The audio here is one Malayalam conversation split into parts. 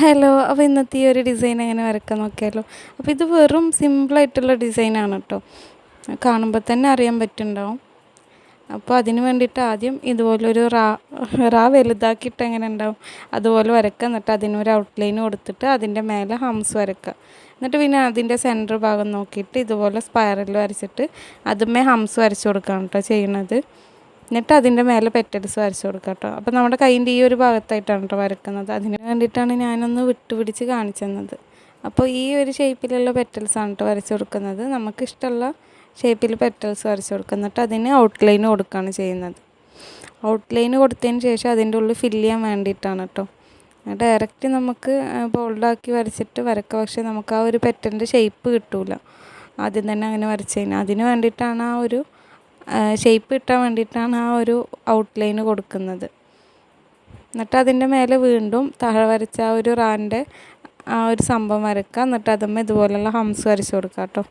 ഹലോ അപ്പോൾ ഇന്നത്തെ ഈ ഒരു ഡിസൈൻ എങ്ങനെ വരക്കാൻ നോക്കിയാലോ? അപ്പോൾ ഇത് വെറും സിമ്പിളായിട്ടുള്ള ഡിസൈനാണ് കേട്ടോ കാണുമ്പോൾ തന്നെ അറിയാൻ പറ്റുന്നുണ്ടാവും. അപ്പോൾ അതിന് വേണ്ടിയിട്ട് ആദ്യം ഇതുപോലൊരു റാ റാ വലുതാക്കിയിട്ട് എങ്ങനെ ഉണ്ടാവും? അതുപോലെ വരക്കുക എന്നിട്ട് അതിനൊരു ഔട്ട്ലൈൻ കൊടുത്തിട്ട് അതിന്റെ മേലെ ഹംസ് വരക്കുക എന്നിട്ട് പിന്നെ അതിന്റെ സെന്റർ ഭാഗം നോക്കിയിട്ട് ഇതുപോലെ സ്പൈറൽ വരച്ചിട്ട് അതുമേ ഹംസ് വരച്ച് കൊടുക്കുകയാണ് കേട്ടോ ചെയ്യുന്നത് എന്നിട്ട് അതിന്റെ മേലെ പെറ്റൽസ് വരച്ച് കൊടുക്കുക കേട്ടോ. അപ്പോൾ നമ്മുടെ കൈന്റെ ഈ ഒരു ഭാഗത്തായിട്ടാണ് കേട്ടോ വരക്കുന്നത്. അതിന് വേണ്ടിയിട്ടാണ് ഞാനൊന്ന് വിട്ടുപിടിച്ച് കാണിച്ചെന്നത്. അപ്പോൾ ഈ ഒരു ഷേപ്പിലുള്ള പെറ്റൽസ് ആണ് കേട്ടോ വരച്ച് കൊടുക്കുന്നത്. നമുക്കിഷ്ടമുള്ള ഷേപ്പിൽ പെറ്റൽസ് വരച്ച് കൊടുക്കുക എന്നിട്ട് അതിന് ഔട്ട്ലൈൻ കൊടുക്കുകയാണ് ചെയ്യുന്നത്. ഔട്ട്ലൈൻ കൊടുത്തതിന് ശേഷം അതിന്റെ ഉള്ളിൽ ഫില്ല് ചെയ്യാൻ വേണ്ടിയിട്ടാണ് കേട്ടോ. ഡയറക്റ്റ് നമുക്ക് ബോൾഡാക്കി വരച്ചിട്ട് വരക്കുക. പക്ഷേ നമുക്ക് ആ ഒരു പെറ്റന്റെ ഷേപ്പ് കിട്ടില്ല ആദ്യം തന്നെ അങ്ങനെ വരച്ച് കഴിഞ്ഞാൽ. അതിന് വേണ്ടിയിട്ടാണ് ആ ഒരു ഷേപ്പ് കിട്ടാൻ വേണ്ടിയിട്ടാണ് ആ ഒരു ഔട്ട്ലൈൻ കൊടുക്കുന്നത്. എന്നിട്ട് അതിന്റെ മേലെ വീണ്ടും താഴെ വരച്ച ആ ഒരു റാന്റെ ആ ഒരു സംഭവം വരക്കുക എന്നിട്ട് അതുമ്മേ ഇതുപോലെയുള്ള ഹംസ് വരച്ച് കൊടുക്കുക കേട്ടോ.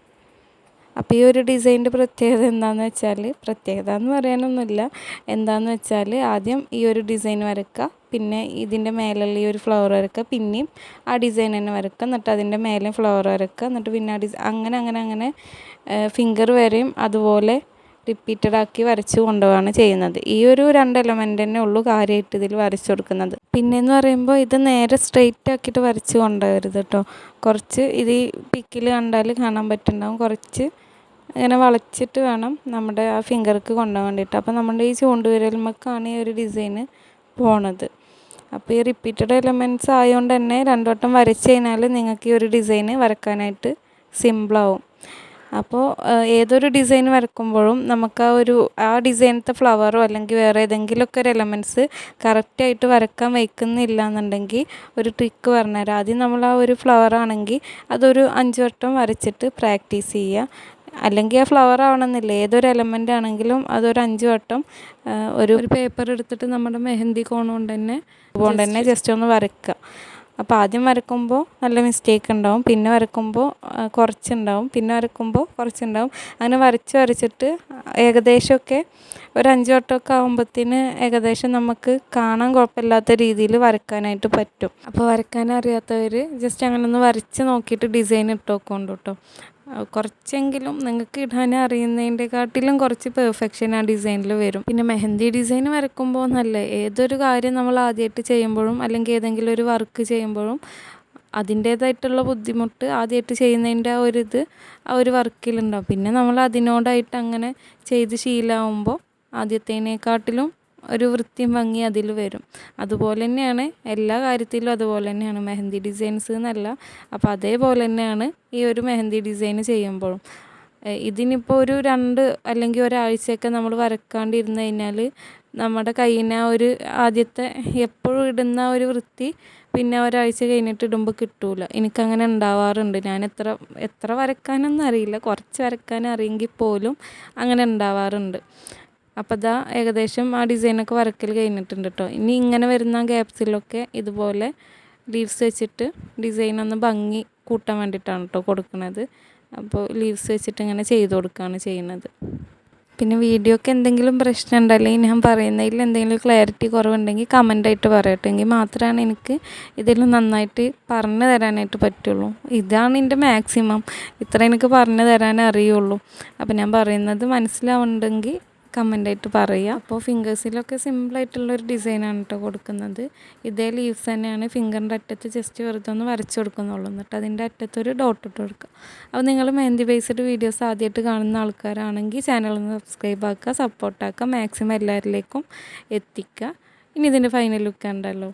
അപ്പോൾ ഈ ഒരു ഡിസൈനിന്റെ പ്രത്യേകത എന്താണെന്ന് വെച്ചാൽ പ്രത്യേകത എന്ന് പറയാനൊന്നുമില്ല. എന്താണെന്ന് വെച്ചാൽ ആദ്യം ഈ ഒരു ഡിസൈൻ വരക്കുക പിന്നെ ഇതിന്റെ മേലുള്ള ഈ ഒരു ഫ്ലവർ വരക്കുക പിന്നെയും ആ ഡിസൈൻ തന്നെ വരക്കുക എന്നിട്ട് അതിന്റെ മേലെ ഫ്ലവർ വരക്കുക എന്നിട്ട് പിന്നെ ആ ഡിസൈൻ അങ്ങനെ അങ്ങനെ അങ്ങനെ ഫിംഗർ വരെയും അതുപോലെ റിപ്പീറ്റഡ് ആക്കി വരച്ച് കൊണ്ടുപോവാണ് ചെയ്യുന്നത്. ഈ ഒരു രണ്ട് എലമെന്റ് തന്നെ ഉള്ളൂ കാര്യമായിട്ട് ഇതിൽ വരച്ചു കൊടുക്കുന്നത്. പിന്നെയെന്ന് പറയുമ്പോൾ ഇത് നേരെ സ്ട്രെയിറ്റ് ആക്കിയിട്ട് വരച്ച് കൊണ്ടുവരുത് കേട്ടോ കുറച്ച് ഇത് ഈ പിക്കിൽ കണ്ടാൽ കാണാൻ പറ്റുന്നുണ്ടാവും. കുറച്ച് ഇങ്ങനെ വളച്ചിട്ട് വേണം നമ്മുടെ ആ ഫിംഗർക്ക് കൊണ്ടുപോകാൻ വേണ്ടിയിട്ട്. അപ്പോൾ നമ്മുടെ ഈ ചൂണ്ടുവിരൽമക്കാണ് ഈ ഒരു ഡിസൈന് പോണത്. അപ്പോൾ ഈ റിപ്പീറ്റഡ് എലമെന്റ്സ് ആയതുകൊണ്ട് തന്നെ രണ്ടു വട്ടം വരച്ച് കഴിഞ്ഞാൽ നിങ്ങൾക്ക് ഈ ഒരു ഡിസൈന് വരക്കാനായിട്ട് സിമ്പിളാവും അപ്പോൾ ഏതൊരു ഡിസൈൻ വരക്കുമ്പോഴും നമുക്ക് ആ ഒരു ആ ഡിസൈനത്തെ ഫ്ലവറോ അല്ലെങ്കിൽ വേറെ ഏതെങ്കിലുമൊക്കെ ഒരു എലമെന്റ്സ് കറക്റ്റായിട്ട് വരക്കാൻ വയ്ക്കുന്നില്ല എന്നുണ്ടെങ്കിൽ ഒരു ട്രിക്ക് പറഞ്ഞുതരാം. ആദ്യം നമ്മൾ ആ ഒരു ഫ്ലവർ ആണെങ്കിൽ അതൊരു അഞ്ച് വട്ടം വരച്ചിട്ട് പ്രാക്ടീസ് ചെയ്യുക. അല്ലെങ്കിൽ ആ ഫ്ലവർ ആവണമെന്നില്ല. ഏതൊരു എലമെന്റ് ആണെങ്കിലും അതൊരു അഞ്ച് വട്ടം ഒരു പേപ്പർ എടുത്തിട്ട് നമ്മുടെ മെഹന്തി കോൺ കൊണ്ട് തന്നെ കൊണ്ട് തന്നെ ജസ്റ്റ് ഒന്ന് വരയ്ക്കുക അപ്പോൾ ആദ്യം വരക്കുമ്പോൾ നല്ല മിസ്റ്റേക്ക് ഉണ്ടാവും. പിന്നെ വരക്കുമ്പോൾ കുറച്ചുണ്ടാവും. പിന്നെ വരക്കുമ്പോൾ കുറച്ചുണ്ടാവും. അങ്ങനെ വരച്ച് വരച്ചിട്ട് ഏകദേശമൊക്കെ ഒരു അഞ്ച് വട്ടമൊക്കെ ആകുമ്പോഴത്തേന് ഏകദേശം നമുക്ക് കാണാൻ കുഴപ്പമില്ലാത്ത രീതിയിൽ വരക്കാനായിട്ട് പറ്റും. അപ്പോൾ വരക്കാൻ അറിയാത്തവർ ജസ്റ്റ് അങ്ങനെ ഒന്ന് വരച്ച് നോക്കിയിട്ട് ഡിസൈൻ ഇട്ട് നോക്കുന്നുണ്ട് കേട്ടോ കുറച്ചെങ്കിലും നിങ്ങൾക്ക് ഇടാൻ അറിയുന്നതിന്റെക്കാട്ടിലും കുറച്ച് പെർഫെക്ഷൻ ആ ഡിസൈനിൽ വരും. പിന്നെ മെഹന്തി ഡിസൈൻ വരക്കുമ്പോൾ നല്ല ഏതൊരു കാര്യം നമ്മൾ ആദ്യമായിട്ട് ചെയ്യുമ്പോഴും അല്ലെങ്കിൽ ഏതെങ്കിലും ഒരു വർക്ക് ചെയ്യുമ്പോഴും അതിന്റേതായിട്ടുള്ള ബുദ്ധിമുട്ട് ആദ്യമായിട്ട് ചെയ്യുന്നതിന്റെ ആ ഒരു ഇത് ആ ഒരു വർക്കിലുണ്ടാവും പിന്നെ നമ്മൾ അതിനോടായിട്ട് അങ്ങനെ ചെയ്ത് ശീലമാകുമ്പോൾ ആദ്യത്തേനേക്കാട്ടിലും ഒരു വൃത്തിയും ഭംഗി അതിൽ വരും. അതുപോലെ തന്നെയാണ് എല്ലാ കാര്യത്തിലും അതുപോലെ തന്നെയാണ്. മെഹന്തി ഡിസൈൻസ് എന്നല്ല. അപ്പോൾ അതേപോലെ തന്നെയാണ് ഈ ഒരു മെഹന്തി ഡിസൈൻ ചെയ്യുമ്പോഴും. ഇതിനിപ്പോൾ ഒരു രണ്ട് അല്ലെങ്കിൽ ഒരാഴ്ചയൊക്കെ നമ്മൾ വരക്കാണ്ടിരുന്ന് കഴിഞ്ഞാൽ നമ്മുടെ കയ്യിന് ആ ഒരു ആദ്യത്തെ എപ്പോഴും ഇടുന്ന ഒരു വൃത്തി പിന്നെ ഒരാഴ്ച കഴിഞ്ഞിട്ട് ഇടുമ്പോൾ കിട്ടൂല. എനിക്കങ്ങനെ ഉണ്ടാവാറുണ്ട്. ഞാൻ എത്ര എത്ര വരക്കാനൊന്നും അറിയില്ല. കുറച്ച് വരക്കാൻ അറിയെങ്കിൽ പോലും അങ്ങനെ ഉണ്ടാവാറുണ്ട്. അപ്പോൾ ഇതാ ഏകദേശം ആ ഡിസൈനൊക്കെ വരക്കൽ കഴിഞ്ഞിട്ടുണ്ട് കേട്ടോ ഇനി ഇങ്ങനെ വരുന്ന ഗ്യാപ്സിലൊക്കെ ഇതുപോലെ ലീവ്സ് വെച്ചിട്ട് ഡിസൈൻ ഒന്ന് ഭംഗി കൂട്ടാൻ വേണ്ടിയിട്ടാണ് കേട്ടോ കൊടുക്കുന്നത് അപ്പോൾ ലീവ്സ് വെച്ചിട്ട് ഇങ്ങനെ ചെയ്ത് കൊടുക്കുകയാണ് ചെയ്യുന്നത്. പിന്നെ വീഡിയോക്ക് എന്തെങ്കിലും പ്രശ്നം ഉണ്ടല്ലെങ്കിൽ ഞാൻ പറയുന്നതിൽ എന്തെങ്കിലും ക്ലാരിറ്റി കുറവുണ്ടെങ്കിൽ കമന്റായിട്ട് പറയട്ടെ. എങ്കിൽ മാത്രമാണ് എനിക്ക് ഇതിൽ നന്നായിട്ട് പറഞ്ഞു തരാനായിട്ട് പറ്റുള്ളൂ. ഇതാണ് എന്റെ മാക്സിമം ഇത്ര എനിക്ക് പറഞ്ഞു തരാൻ അറിയുള്ളൂ. അപ്പോൾ ഞാൻ പറയുന്നത് മനസ്സിലാവുന്നുണ്ടെങ്കിൽ കമന്റായിട്ട് പറയുക അപ്പോൾ ഫിംഗേഴ്സിലൊക്കെ സിമ്പിളായിട്ടുള്ളൊരു ഡിസൈനാണ് കേട്ടോ കൊടുക്കുന്നത്. ഇതേ ലീവ്സ് തന്നെയാണ് ഫിംഗറിന്റെ അറ്റത്ത് ജസ്റ്റ് വെറുതെ ഒന്ന് വരച്ച് കൊടുക്കുന്നുള്ളൂ. എന്നിട്ട് അതിന്റെ അറ്റത്തൊരു ഡോട്ട് ഇട്ട് കൊടുക്കുക അപ്പോൾ നിങ്ങൾ മെഹന്തി ബേസ്ഡ് വീഡിയോസ് ആദ്യമായിട്ട് കാണുന്ന ആൾക്കാരാണെങ്കിൽ ചാനൽ ഒന്ന് സബ്സ്ക്രൈബ് ആക്കുക സപ്പോർട്ടാക്കുക മാക്സിമം എല്ലാവരിലേക്കും എത്തിക്കുക. ഇനി ഇതിന്റെ ഫൈനൽ ലുക്ക് ഉണ്ടല്ലോ